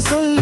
sol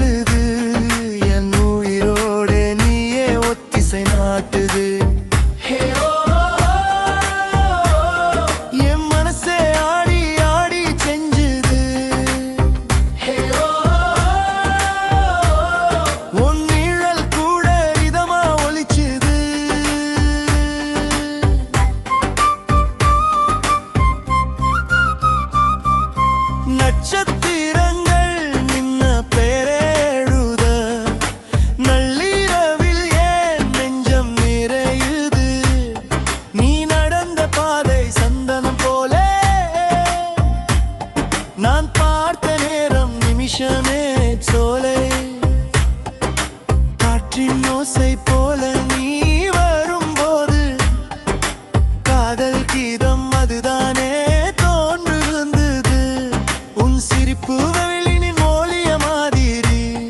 கீதம் அதுதானே தோன்றுந்தது உன் சிரிப்பு வெளினின் மொழிய மாதிரி.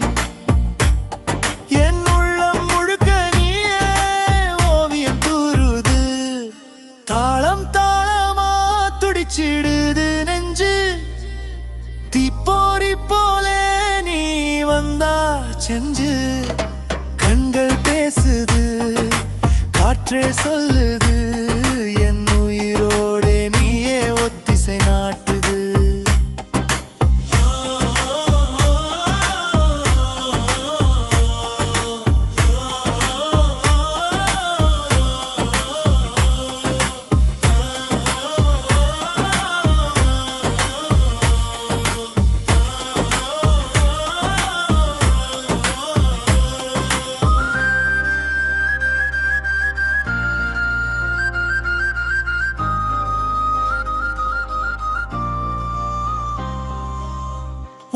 என் உள்ளம் முழுக்க ஓவியம் தூருது. தாளம் தாளமா துடிச்சிடுது நெஞ்சு. தீப்போரி போலே நீ வந்தா செஞ்சு. கண்கள் பேசுது காற்றே சொல்லுது.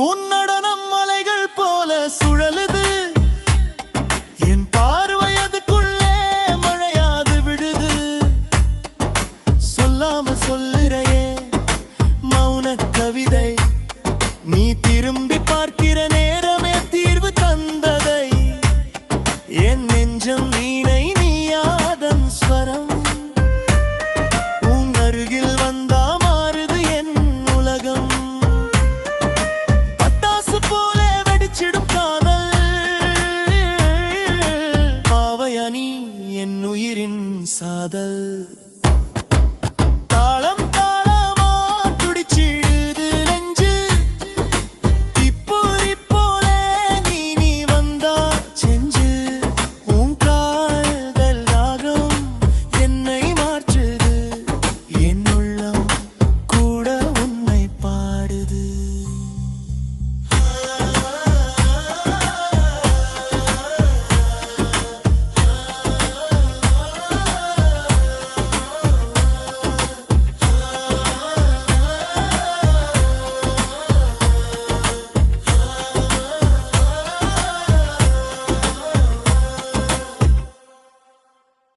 உன்னடனம் மலைகள் போல சுழல்